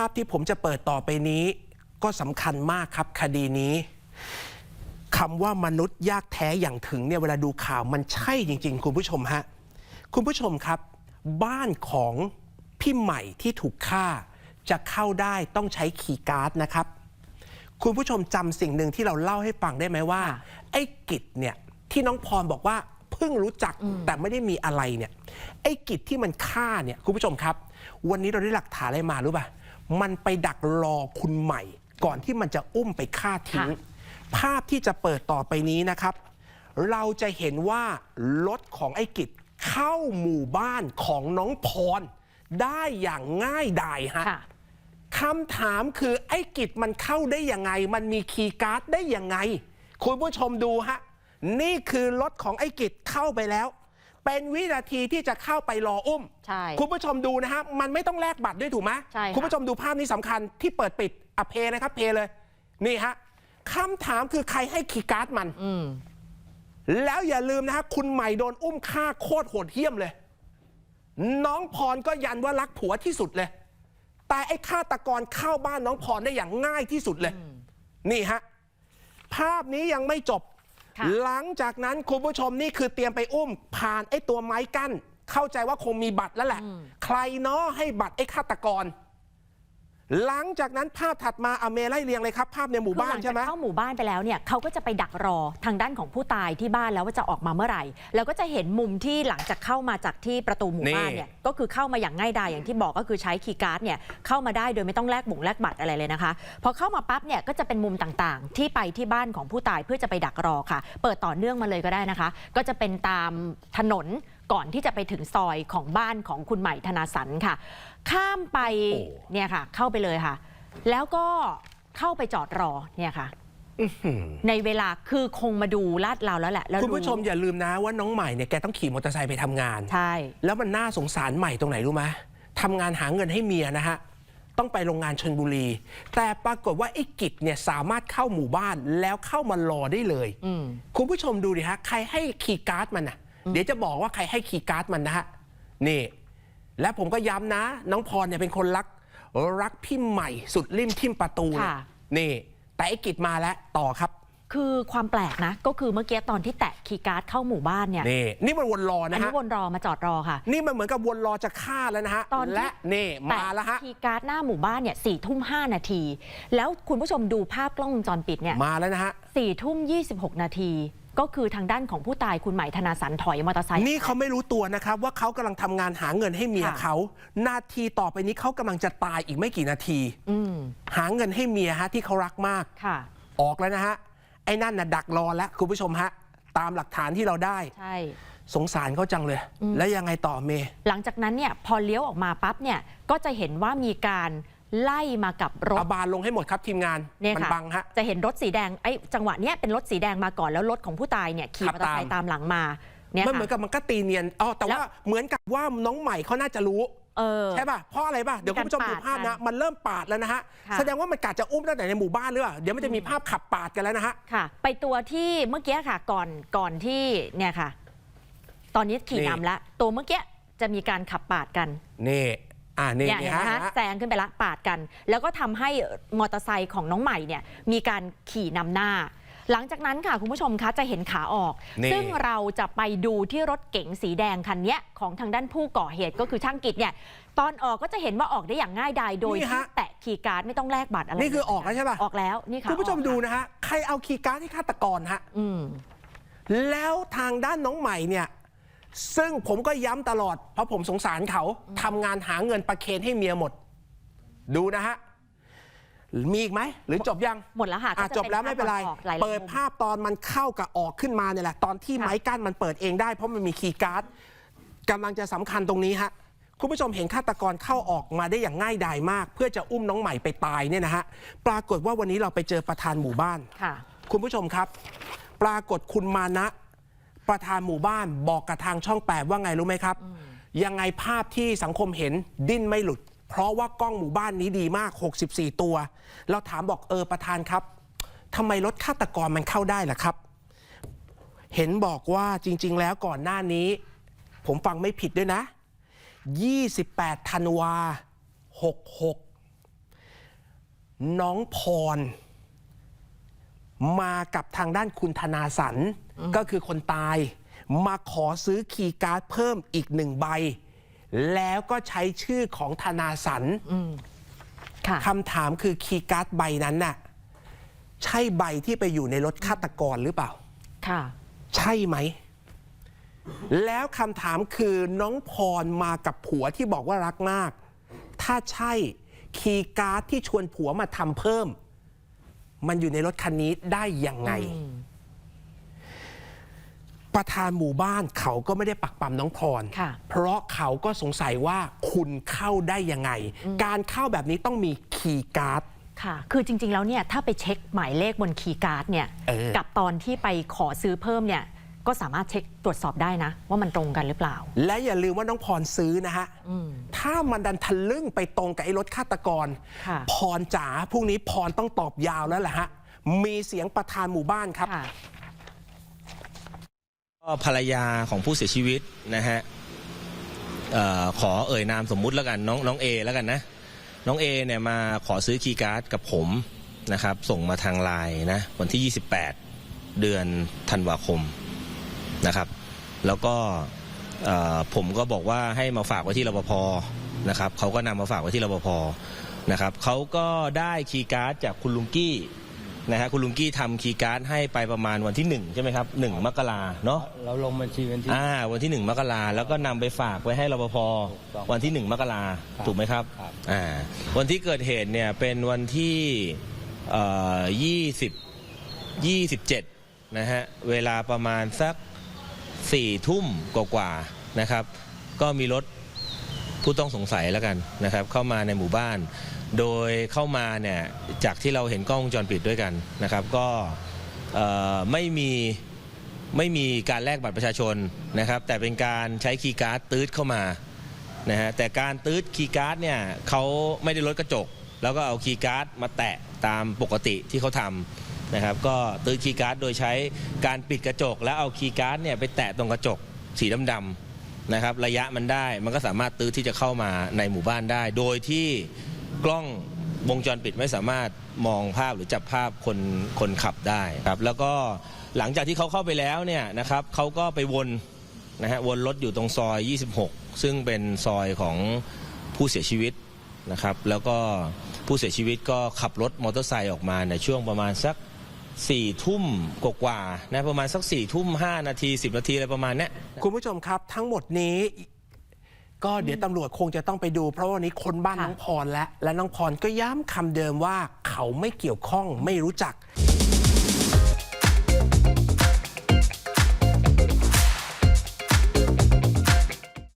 าพที่ผมจะเปิดต่อไปนี้ ก็สำคัญมากครับคดีนี้คำว่ามนุษย์ยากแท้อย่างถึงเนี่ยเวลาดูข่าวมันใช่จริง ๆ คุณผู้ชมฮะคุณผู้ชมครับ บ้านของพี่ใหม่ที่ถูกฆ่า จะเข้าได้ต้องใช้คีย์การ์ดนะครับ คุณผู้ชมจำสิ่งหนึ่งที่เราเล่าให้ฟังได้ไหมว่าค่ะไอ้กิจเนี่ยที่น้องพรบอกว่าเพิ่งรู้จักแต่ไม่ได้มีอะไรเนี่ยไอ้กิจที่มันฆ่าเนี่ยคุณผู้ชมครับ วันนี้เราได้หลักฐานอะไรมารู้ป่ะ มันไปดักรอคุณใหม่ ก่อนที่มันจะอุ้มไปฆ่าทิ้งค่ะภาพที่จะเปิดต่อไปนี้นะครับ เราจะเห็นว่ารถของไอ้กิจเข้าหมู่บ้านของน้องพร ได้อย่างง่ายดายฮะค่ะคำถามคือไอ้กิจมันเข้าได้ยังไง มันมีคีย์การ์ดได้ยังไง คุณผู้ชมดูฮะ นี่คือรถของไอ้กิจเข้าไปแล้ว เป็นวินาทีที่จะเข้าไปรออุ้ม ใช่คุณผู้ชมดูนะฮะ มันไม่ต้องแลกบัตรด้วยถูกไหมใช่ค่ะ คุณผู้ชมดูภาพนี้สำคัญที่เปิดปิดอะเพย์นะครับเพย์เลย นี่ฮะคำถามคือใครให้คีย์การ์ดมัน อืม แล้วอย่าลืมนะฮะคุณใหม่โดนอุ้มฆ่าโคตรโหดเหี้ยมเลย น้องพรก็ยันว่ารักผัวที่สุดเลย แต่ไอ้ฆาตกรเข้าบ้านน้องพรได้อย่างง่ายที่สุดเลย นี่ฮะ ภาพนี้ยังไม่จบค่ะ หลังจากนั้นคุณผู้ชมนี่คือเตรียมไปอุ้ม ผ่านไอ้ตัวไม้กั้น เข้าใจว่าคงมีบัตรแล้วแหละ ใครเนาะให้บัตรไอ้ฆาตกร หลังจากนั้นภาพถัดมาอเมไล่เรียงเลยครับ ภาพในหมู่บ้านคือใช่ไหมลังจกเข้าหมู่บ้านไปแล้วเนี่ยเขาก็จะไปดักรอทางด้านของผู้ตายที่บ้านแล้วว่าจะออกมาเมื่อไหร่ แล้วก็จะเห็นมุมที่หลังจากเข้ามาจากที่ประตูหมู่บ้านเนี่ยก็คือเข้ามาอย่างง่ายดายอย่างที่บอกก็คือใช้คีย์การ์ดเนี่ยเข้ามาได้โดยไม่ต้องแลกบุ่งแลกบัตรอะไรเลยนะคะพอเข้ามาปั๊บเนี่ยก็จะเป็นมุมต่างๆ ที่ไปที่บ้านของผู้ตายเพื่อจะไปดักรอค่ะ เปิดต่อเนื่องมาเลยก็ได้นะคะ ก็จะเป็นตามถนน ก่อนที่จะไปถึงซอยของบ้านของคุณใหม่ธนาสันค่ะ ข้ามไปโอ้เนี่ยค่ะ เข้าไปเลยค่ะ แล้วก็เข้าไปจอดรอเนี่ยค่ะอื้อหือในเวลาคือคงมาดูลาดเราแล้วแหละแล้วคุณผู้ชมรู้อย่าลืมนะว่าน้องใหม่เนี่ยแกต้องขี่มอเตอร์ไซค์ไปทำงาน ใช่ แล้วมันน่าสงสารใหม่ตรงไหนรู้ไหมทำงานหาเงินให้เมียนะฮะ ต้องไปโรงงานชนบุรี แต่ปรากฏว่าไอ้กิจเนี่ยสามารถเข้าหมู่บ้านแล้วเข้ามารอได้เลย อืม คุณผู้ชมดูดิฮะ ใครให้คีย์การ์ดมันนะ เดี๋ยวจะบอกว่าใครให้คีย์การ์ดมันนะฮะนี่ และผมก็ย้ำนะ น้องพรเนี่ยเป็นคนรัก รักพี่ใหม่สุดริมทิมประตูเลยค่ะ นี่ แต่ไอ้กิจมาแล้วต่อครับ คือความแปลกนะ ก็คือเมื่อกี้ตอนที่แตะคีย์การ์ดเข้าหมู่บ้านเนี่ยนี่ นี่มันวนรออันนะนี้ฮะ วนรอมาจอดรอค่ะ นี่มันเหมือนกับวนรอจะฆ่าแล้วนะฮะ ตอนที่ และนี่แตะมาแล้วฮะ คีย์การ์ดหน้าหมู่บ้านเนี่ยสี่ทุ่มห้านาที แล้วคุณผู้ชมดูภาพกล้องวงจรปิดเนี่ยมาแล้วนะฮะ สี่ทุ่มยี่สิบหกนาที ก็คือทางด้านของผู้ตายคุณใหม่ธนาสันถอยมอเตอร์ไซค์นี่เขาไม่รู้ตัวนะครับว่าเขากำลังทำงานหาเงินให้เมียค่ะเขานาทีต่อไปนี้เขากำลังจะตายอีกไม่กี่นาทีอืมหาเงินให้เมียฮะที่เขารักมากค่ะ ออกแล้วนะฮะไอ้นั่นน่ะดักรอแล้วคุณผู้ชมฮะตามหลักฐานที่เราได้ใช่สงสารเขาจังเลย แล้วยังไงต่อเมย์หลังจากนั้นเนี่ยพอเลี้ยวออกมาปั๊บเนี่ยก็จะเห็นว่ามีการ ไล่มากับรถ เอาบานลงให้หมดครับทีมงานเนี่ยมัค่ะบังฮะ จะเห็นรถสีแดงไอ้จังหวะเนี้ยเป็นรถสีแดงมาก่อนแล้วรถของผู้ตายเนี่ยขี่ขัมบอเตอร์ไซค์ตาม ตามหลังมาเนี่ยมันเหมือนค่ะ กับมันก็ตีเนียนอ๋อแต่แล้ว ว่าเหมือนกับว่าน้องใหม่เขาน่าจะรู้ เออ ใช่ป่ะ เพราะอะไรป่ะ เดี๋ยวคุณผู้ชมมีดูการภาพนะปาดกันมันเริ่มปาดแล้วนะฮะ ค่ะแสดงว่ามันกะจะอุ้มตั้งแต่ในหมู่บ้านหรือเปล่า เดี๋ยวมันจะมีภาพขับปาดกันแล้วนะฮะ ค่ะ ไปตัวที่เมื่อกี้ค่ะก่อนก่อนที่เนี่ยค่ะ ตอนนี้ขี่นี่ นำแล้วตัวเมื่อกี้จะมีการขับปาดกัน นี่ อ่านี่เนี่ยนี่เห็นไหมฮะ คะแซงขึ้นไปละปาดกัน แล้วก็ทำให้มอเตอร์ไซค์ของน้องใหม่เนี่ยมีการขี่นำหน้า หลังจากนั้นค่ะคุณผู้ชมคะจะเห็นขาออก นี่ ซึ่งเราจะไปดูที่รถเก๋งสีแดงคันเนี้ยของทางด้านผู้ก่อเหตุก็คือช่างกิจเนี่ยตอนออกก็จะเห็นว่าออกได้อย่างง่ายดายโดยนี่ที่ฮะ แตะคีย์การ์ดไม่ต้องแลกบัตรอะไรนี่คือออกแล้วใช่ปะออกแล้วนี่ค่ะคุณผู้ชมออกดูนะฮะ ใครเอาคีย์การ์ดให้ฆาตกรฮะ อืม แล้วทางด้านน้องใหม่เนี่ย ซึ่งผมก็ย้ำตลอด เพราะผมสงสารเขาทำงานหาเงินประเคนให้เมียหมด ดูนะฮะ มีอีกไหม หรือจบยังหมดแล้วค่ะอะก็ะจบแล้วไม่เป็นไรภาพตอออกหลายๆเปิดมุมภาพตอนมันเข้ากับออกขึ้นมาเนี่ยแหละ ตอนที่ค่ะไม้กั้นมันเปิดเองได้เพราะมันมีคีย์การ์ดกำลังจะสำคัญตรงนี้ฮะคุณผู้ชมเห็นฆาตกรเข้าออกมาได้อย่างง่ายดายมาก เพื่อจะอุ้มน้องใหม่ไปตายเนี่ยนะฮะปรากฏว่าวันนี้เราไปเจอประธานหมู่บ้านค่ะคุณผู้ชมครับ ปรากฏคุณมานะ ประธานหมู่บ้านบอกกับทางช่องแปดว่าไงรู้ไหมครับ ยังไงภาพที่สังคมเห็นดิ้นไม่หลุด เพราะว่ากล้องหมู่บ้านนี้ดีมาก 64 ตัว เราถามบอกเออประธานครับทำไมรถฆาตกรมันเข้าได้ล่ะครับ เห็นบอกว่าจริง ๆ แล้วก่อนหน้านี้ ผมฟังไม่ผิดด้วยนะ 28ธันวา66 น้องพร มากับทางด้านคุณธนาสัน ก็คือคนตายมาขอซื้อคีย์การ์ดเพิ่มอีกหนึ่งใบ แล้วก็ใช้ชื่อของธนาสันค่ะคำถามคือคีย์การ์ดใบนั้นน่ะใช่ใบที่ไปอยู่ในรถฆาตกรหรือเปล่า ค่ะ ใช่ไหม แล้วคำถามคือน้องพรมากับผัวที่บอกว่ารักมาก ถ้าใช่คีย์การ์ดที่ชวนผัวมาทำเพิ่ม มันอยู่ในรถคันนี้ได้ยังไง ประธานหมู่บ้านเขาก็ไม่ได้ปักปั๊มน้องพรค่ะเพราะเขาก็สงสัยว่าคุณเข้าได้ยังไง การเข้าแบบนี้ต้องมีคีย์การ์ดค่ะ คือจริง ๆ แล้วเนี่ยถ้าไปเช็คหมายเลขบนคีย์การ์ดเนี่ยเออกับตอนที่ไปขอซื้อเพิ่มเนี่ยก็สามารถเช็คตรวจสอบได้นะ ว่ามันตรงกันหรือเปล่า และอย่าลืมว่าน้องพรซื้อนะฮะถ้ามันดันทะลึ่งไปตรงกับไอ้รถฆาตกรค่ะพรจ๋าพรุ่งนี้พรต้องตอบยาวแล้วแหละฮะมีเสียงประธานหมู่บ้านครับค่ะ ก็ภรรยาของผู้เสียชีวิตนะฮะออขอเอ่ยนามสมมุติแล้วกันน้องน้องเอแล้วกันนะ น้องเอเนี่ยมาขอซื้อคีย์การ์ดกับผมนะครับ ส่งมาทางไลน์นะวันที่ 28 เดือนธันวาคมนะครับ แล้วก็ผมก็บอกว่าให้มาฝากไว้ที่รปภนะครับเขาก็นำมาฝากไว้ที่รปภนะครับเขาก็ได้คีย์การ์ดจากคุณลุงกี้ นะฮะคุณลุงกี้ทำคีย์การ์ดให้ไปประมาณวันที่หนึ่งใช่ไหมครับหนึ่งมกราเนาะเราลงบัญชีวันที่ อ่าวันที่หนึ่งมกราแล้วก็นำไปฝากไว้ให้รปภถูกต้องวันที่หนึ่งมกราครับถูกไหมครับครับ อ่าวันที่เกิดเหตุเนี่ยเป็นวันที่เอ่อยี่สิบยี่สิบเจ็ดนะฮะเวลาประมาณสัก สี่ทุ่มกว่าๆนะครับ ก็มีรถผู้ต้องสงสัยแล้วกันนะครับ เข้ามาในหมู่บ้าน โดยเข้ามาเนี่ยจากที่เราเห็นกล้องวงจรปิดด้วยกันนะครับ ก็ไม่มีไม่มีการแลกบัตรประชาชนนะครับ แต่เป็นการใช้คีย์การ์ดตืดเข้ามานะฮะแต่การตืดคีย์การ์ดเนี่ยเขาไม่ได้ลดกระจก แล้วก็เอาคีย์การ์ดมาแตะตามปกติที่เขาทำนะครับ ก็ตืดคีย์การ์ดโดยใช้การปิดกระจก แล้วเอาคีย์การ์ดเนี่ยไปแตะตรงกระจกสีดำๆนะครับ ระยะมันได้มันก็สามารถตืดที่จะเข้ามาในหมู่บ้านได้ โดยที่ กล้องวงจรปิดไม่สามารถมองภาพหรือจับภาพคนคนขับได้ครับ แล้วก็หลังจากที่เขาเข้าไปแล้วเนี่ยนะครับเขาก็ไปวนนะฮะวนรถอยู่ตรงซอย 26 ซึ่งเป็นซอยของผู้เสียชีวิตนะครับ แล้วก็ผู้เสียชีวิตก็ขับรถมอเตอร์ไซค์ออกมาในช่วงประมาณสักสี่ทุ่มกว่าๆนะประมาณสักสี่ทุ่มห้านาทีสิบนาทีอะไรประมาณนี้คุณผู้ชมครับทั้งหมดนี้ ก็เดี๋ยวตำรวจคงจะต้องไปดู เพราะวันนี้คนบ้านค่ะน้องพรและและน้องพรก็ย้ำคำเดิมว่าเขาไม่เกี่ยวข้องไม่รู้จัก